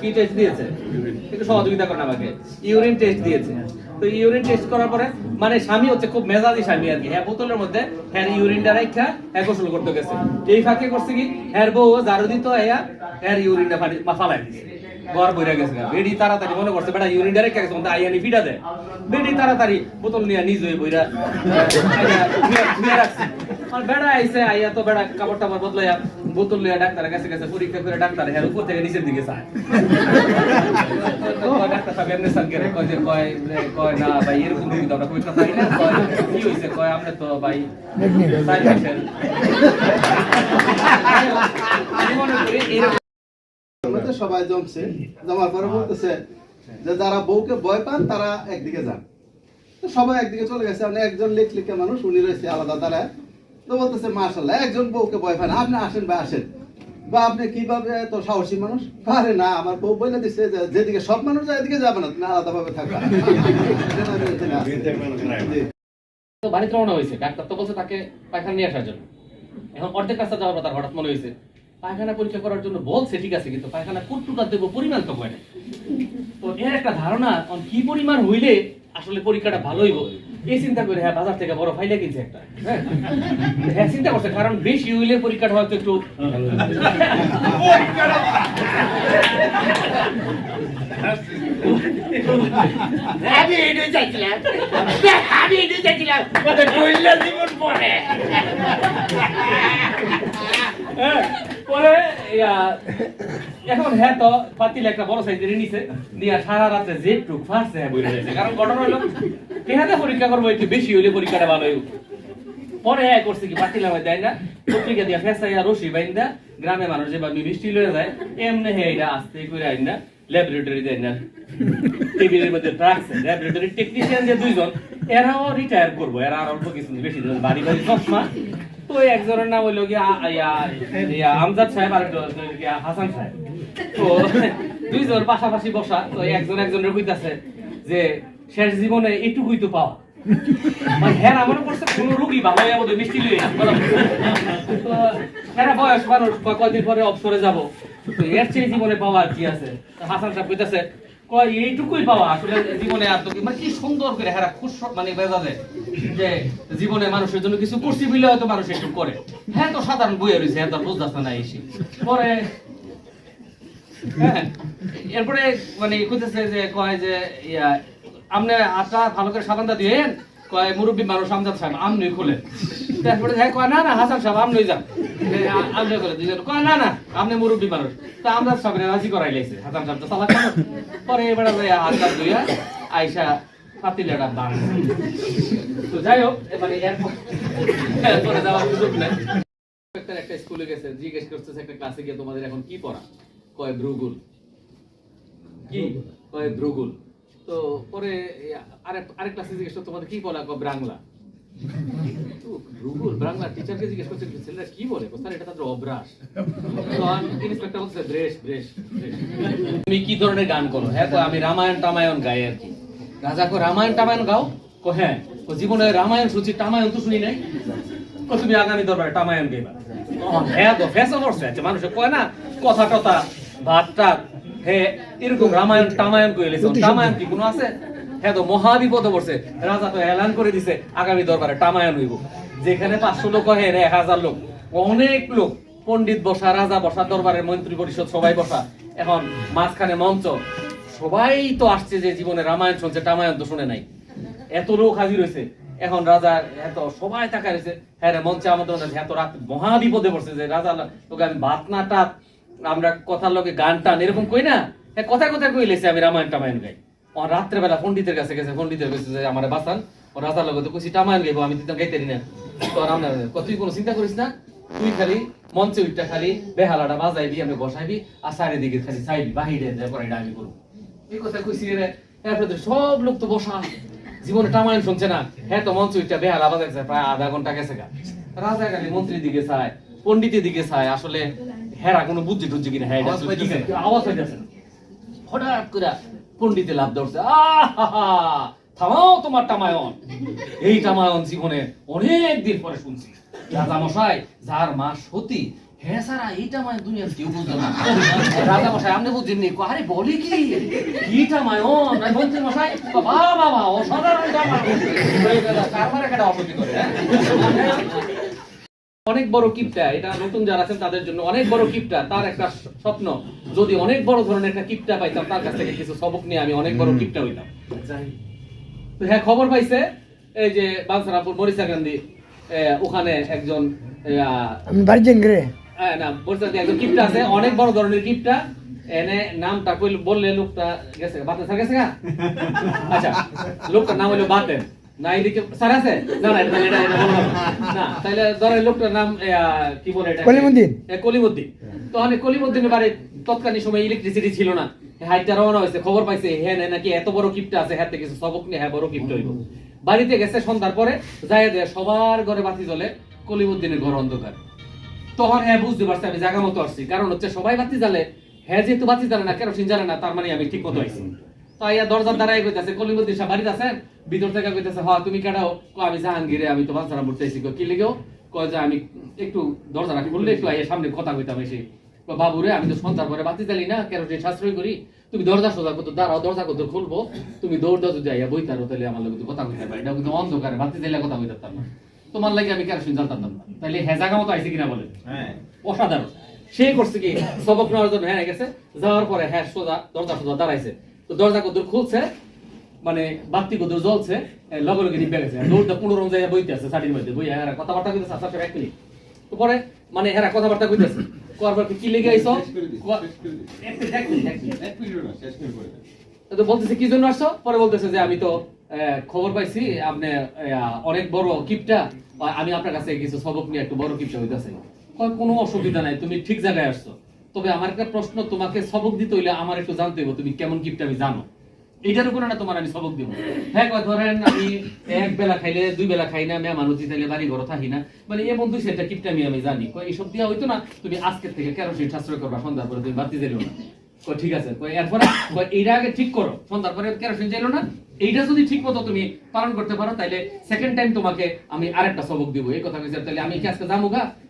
কি টেস্ট দিয়েছে? একটু সহযোগিতা করেন আমাকে। ইউরিন টেস্ট দিয়েছে। তো ইউরিন টেস্ট করার পরে মানে স্বামী হচ্ছে খুব মেজাজি স্বামী আর কি। হ্যাঁ বোতলের মধ্যে হ্যাঁ হ্যাঁ গোসল করতে গেছে। এই ফাঁকে করছে কি? হ্যাঁ বউ ঝাড়ু দিত হ্যাঁ হ্যাঁ ইউরিনটা ফালাই ঘর বইরা গেছে বেডি তাড়াতাড়ি মনে করছে বেটা ইউরিনটা রেখে গেছে দেয় বেডি তাড়াতাড়ি বোতল নিয়ে নিজ হয়ে বইরা রাখছে। আর বেড়া আইছে, আইয়া তো বেড়া কাপড় টাপড় বদলাইয়া বোতল লিয়া ডাক্তারের কাছে গেছে, পরীক্ষা করে ডাক্তার হ্যাঁ উপর থেকে নিচের দিকে চায়। ডাক্তার সাহেব এমনি কয় যে, কয় কয় না ভাই আমরা পাই না, কয় কি কয় আপনি তো ভাই আমরা সবাই জমছে, জমার পরে বলতেছে যে যারা বউকে ভয় পান, তারা একদিকে যান। সবাই একদিকে চলে গেছে একজন লেখ লিখে মানুষ, উনি রয়েছে আলাদা দাঁড়ায় তো বলতেছে মার্শাল্লাহ একজন বউকে ভয় পান আপনি আসেন বা আসেন। বা আপনি কীভাবে তো সাহসী মানুষ? আরে না, আমার বউ বলে দিচ্ছে যেদিকে সব মানুষ এদিকে যাবে না, তুমি আলাদা ভাবে থাকবা বাড়িতে রওনা হয়েছে, ডাক্তার তো বলছে তাকে পায়খানা নিয়ে আসার জন্য। এখন অর্ধেক রাস্তা যাওয়ার পর তার হঠাৎ মনে হয়েছে, পায়খানা পরীক্ষা করার জন্য বলছে, ঠিক আছে, কিন্তু পায়খানা কতটুকু পরিমাণ তো কয় না। তো এর একটা ধারণা কি পরিমাণ হইলে আসলে পরীক্ষাটা ভালো হইব? এই চিন্তা করে হ্যাঁ বাজার থেকে বড় ফাইলে কিনছে একটা। হ্যাঁ? হ্যাঁ চিন্তা করছে কারণ বেশি হইলে পরীক্ষাটা হয়তো একটু আমি এটাই চাইছিলাম আমি এটাই চাইছিলাম জীবন পরে হ্যাঁ, পরে এখন হ্যাঁ তো পাতিল একটা বড় সাইজের নিছে, নিয়ে সারা রাতে যে টুক ফাটছে হ্যাঁ বইরে গেছে কারণ ঘটনা হলো তেহাতে পরীক্ষা করব একটু বেশি হইলে পরীক্ষাটা ভালো হইব? পরে হ্যাঁ করছে কি, পাতিল আমার দেয় না, পত্রিকা দিয়া ফেসাইয়া রশি বাইন্দা, গ্রামে মানুষ যেভাবে মিষ্টি লয়ে যায়, এমনি হে এটা আস্তে করে আইন না ল্যাবরেটরি দেয় না। টেবিলের মধ্যে রাখছে ল্যাবরেটরি টেকনিশিয়ান যে দুইজন, এরাও রিটায়ার করব, এরা আর অল্প কিছু বেশি দিন বাড়ি বাড়ি চশমা ওই একজনের নাম হইল আমজাদ সাহেব আর হাসান সাহেব। তো পাশাপাশি বসা, তো একজন একজনের কইতাছে যে শেষ জীবনে এটুকুই তো পাওয়া। হ্যাঁ আমার করছে রুগী মানুষ কয়দিন পরে অবসরে যাব। এর চেয়ে জীবনে পাওয়া কি আছে? হাসান সাহেব কইতাছে কয়, এইটুকুই পাওয়া আসলে জীবনে আর তো মানে কি সুন্দর করে মানে যে জীবনে মানুষের জন্য কিছু করছি বলে হয়তো মানুষ একটু করে। হ্যাঁ তো সাধারণ বইয়ে রয়েছে হ্যাঁ তো না এসে পরে এরপরে মানে যে, কয় যে, ইয়া আপনি আটা ভালো করে সাবানটা দিয়েন। কয়, মুরব্বী মানুষ আমজাদ সাহেব আমনি খুলেন। তারপরে হ্যাঁ কয়, না না, হাসান সাহেব আপনি যান। আমনি দুজন কয়, না না আপনি মুরব্বী মানুষ। তা আমজাদ সাহেব রাজি করাই লাইছে। হাসান সাহেব তো সালাক পরে এবারে যে হাতটা ধুইয়া আইসা পাতিলেটা বান তো যাই হোক মানে এরপর যাওয়ার সুযোগ নেই। একটা একটা স্কুলে গেছে জিজ্ঞেস করতেছে একটা ক্লাসে গিয়ে তোমাদের এখন কি পড়া? কয় ভ্রুগুল? কি? কয় ভ্রুগুল? তো পরে আরেক আরেক ক্লাসে জিজ্ঞেস তোমাদের কি পড়া? কয় বাংলা ভ্রুগুল বাংলা টিচারকে জিজ্ঞেস করছে ছেলেরা কি বলে? স্যার এটা তাদের অভ্যাস। ইন্সপেক্টর বলছে ব্রেশ ব্রেশ ব্রেশ। তুমি কি ধরনের গান করো? হ্যাঁ আমি রামায়ণ টামায়ণ গাই আর কি। রাজা কো রামায়ণ টামায়ণ গাও? কো হ্যাঁ। ও জীবনে রামায়ণ শুনছি টামায়ণ তো শুনি নাই। ও তুমি আগামী দরবারে টামায়ণ গাইবা। হ্যাঁ তো আচ্ছা মানুষে কয় না কথা টথা ভাত টাত হে এরকম রামায়ণ টামায়ণ কই লেছে টামায়ণ কি কোনো আছে? হ্যাঁ তো মহা বিপদে পড়ছে। রাজা তো এলান করে দিছে, আগামী দরবারে টামায়ণ হইব যেখানে পাঁচশো লোক হয় এক হাজার লোক। অনেক লোক, পণ্ডিত বসা, রাজা বসা, দরবারের মন্ত্রী পরিষদ, সবাই বসা। এখন মাঝখানে মঞ্চ, সবাই তো আসছে যে জীবনে রামায়ণ শুনছে টামায়ণ তো শুনে নাই। এত লোক হাজির হয়েছে। এখন রাজা এত সবাই তাকায় রয়েছে। হ্যাঁ রে, মঞ্চে আমাদের মধ্যে এত রাত মহা বিপদে পড়ছে যে রাজা, তোকে আমি ভাত না, টাত, আমরা কথার লোকে গান, টান, এরকম কই না? হ্যাঁ কথায় কথায় কই লেছে আমি রামায়ণ, টামায়ণ গাই? ও রাত্রে বেলা পণ্ডিতের কাছে গেছে পণ্ডিতের কাছে যে আমার বাসান ও রাজার লোকে তো কইছি টামায়ণ গাইবো আমি তো গাইতে না। তো আর আমরা তুই কোনো চিন্তা করিস না তুই খালি মঞ্চে উঠটা খালি বেহালাটা বাজাইবি আমি বসাইবি আর চারিদিকে খালি চাইবি বাহিরে পরে এটা আমি করব। এই কথা কইছি রে এরপরে তো সব লোক তো বসা। জীবনে টামায়ন শুনছে না হ্যাঁ তো মঞ্চ উঠটা বেহাল গেছে প্রায় আধা ঘণ্টা গেছে গা। রাজা খালি মন্ত্রীর দিকে চায় পণ্ডিতের দিকে চায় আসলে হেরা কোনো বুদ্ধি টুদ্ধি কিনা হ্যাঁ আওয়াজ পাইতেছে না। হঠাৎ করে পণ্ডিতে লাভ ধরছে। থামাও তোমার টামায়ন এই টামায়ন জীবনে অনেক দিন পরে শুনছি। রাজা মশাই যার মা সতী হ্যাঁ এইটা মানে দুনিয়ার কেউ না। রাজা মশাই আপনি বুঝছেননি কো, আরে বলে কি? এইটা মায় ও মন্ত্রী মশাই বাবা বাবা অসাধারণ কেটে করে? অনেক বড় কিপটা এটা নতুন যারা আছেন তাদের জন্য অনেক বড় কিপটা তার একটা স্বপ্ন। যদি অনেক বড় ধরনের একটা কিপটা পাইতাম তার কাছ থেকে কিছু সবক নিয়ে আমি অনেক বড় কিপটা হইতাম। তো হ্যাঁ খবর পাইছে এই যে বানসারাপুর মরিসা গান্ধী ওখানে একজন হ্যাঁ, না একজন কিপটা আছে অনেক বড় ধরনের কিপটা। এনে নামটা কইল বললে লোকটা গেছে বাতে স্যার গেছে গা? আচ্ছা লোকটার নাম হলো বাতেন। না এদিকে স্যার আছে? না না এটা এটা এটা না। না তাহলে ধরেন লোকটার নাম কি বলে এটা কলিমুদ্দিন। কলিমুদ্দিন। তো অনেক কলিমুদ্দিনের বাড়ি তৎকালীন সময় ইলেকট্রিসিটি ছিল না। হাইটা রওনা হয়েছে খবর পাইছে হ্যাঁ নাকি এত বড় কিপটা আছে হ্যাঁ কিছু সবক নিয়ে হ্যাঁ বড় কিপটা হইব। বাড়িতে গেছে সন্ধ্যার পরে যায় দেয় সবার ঘরে বাতি জ্বলে কলিমুদ্দিনের ঘর অন্ধকার। তখন হ্যাঁ বুঝতে পারছি আমি জায়গা মতো আসছি। কারণ হচ্ছে সবাই বাতি জ্বালে হ্যাঁ যেহেতু বাতি জ্বালে না কেরোসিন জ্বালে না তার মানে আমি ঠিক মতো আইছি। তো আইয়া দরজার দ্বারাই কইতাছে কলিমুদ্দিন সাহেব বাড়িতে আছেন ভিতর থেকে কইতাছে হ্যাঁ তুমি কেডাও কো আমি জাহাঙ্গীরে আমি আইছি। কি লিগেও কয় যে আমি একটু একটু আইয়া সামনে কথা কইতাম এসে। কয়, আমি তো সন্ধ্যার পরে বাতি জ্বালি না কেরোসিন সাশ্রয় করি। তুমি দরজা সোজা করতো দাঁড়াও দরজা করতো খুলবো। তুমি দৌড় দাও যদি আইয়া বইতারো তাহলে আমার লোক কথা কইতে পারি কিন্তু অন্ধকারে বাতি জ্বালিয়ে কথা কইতাম না। তোমার লাগে আমি কেরোসিন জ্বালতাম না। তাহলে হ্যাঁ জায়গা মতো আইছে কিনা বলে অসাধারণ। সে করছে কি? সবক নেওয়ার জন্য হ্যাঁ গেছে। যাওয়ার পরে হ্যাঁ সোজা দরজা সোজা দাঁড়াইছে। তো দরজা কদুর খুলছে মানে বাতি কদুর জ্বলছে লগে লগে নিবে গেছে। দৌড়টা পুনরম যায় বইতে আছে সাটির মধ্যে। বই হ্যাঁ কথাবার্তা কইতেছে আসার এক মিনিট। তো পরে মানে হ্যাঁ কথাবার্তা কইতেছে। কোয়ার পর কি লেগে আইছো। তো বলতেছে কি জন্য আসছো? পরে বলতেছে যে আমি তো আহ, খবর পাইছি আপনি অনেক বড় কিপটা আমি আপনার কাছে কিছু সবক নিয়ে একটু বড় কিপটা হইতেছে। কোনো অসুবিধা নাই তুমি ঠিক জায়গায় আসছো। তবে আমার একটা প্রশ্ন, তোমাকে সবক দিতে হইলে আমার একটু জানতে হবে তুমি কেমন কিপটা আমি জানো? এটার উপরে না তোমার আমি সবক দিব? হ্যাঁ ধরেন আমি এক বেলা খাইলে, দুই বেলা খাই না, মেয়া মানুষ দিতে বাড়ি ঘর থাকি না। মানে এমন দুই সেটা কিপটা আমি আমি জানি। এইসব দিয়া হইতো না, তুমি আজকের থেকে কেরোসিন সাশ্রয় করবা, সন্ধ্যার পরে তুমি বাতি দিলেও না। ঠিক আছে। এরপরে এইটা আগে ঠিক করো, সন্ধ্যার পরে কেরোসিন চাইলো না। এইটা যদি ঠিক মতো তুমি পালন করতে পারো তাহলে সেকেন্ড টাইম তোমাকে আমি আরেকটা সবক দিব। এই কথা তাহলে আমি কি আজকে যাব গা?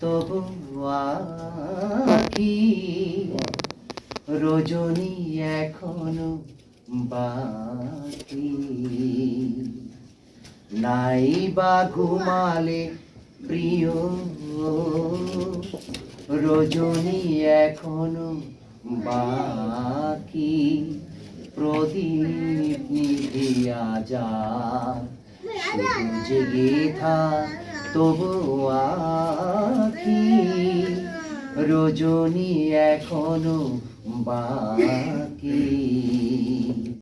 তবু আকি রজনী এখনও বাকি। নাই বা ঘুমালে প্রিয়, রজনী এখনও বাকি। প্রদীপ নিভিয়া যা জেগে থাক তবু আখি রজনী এখনও বাকি।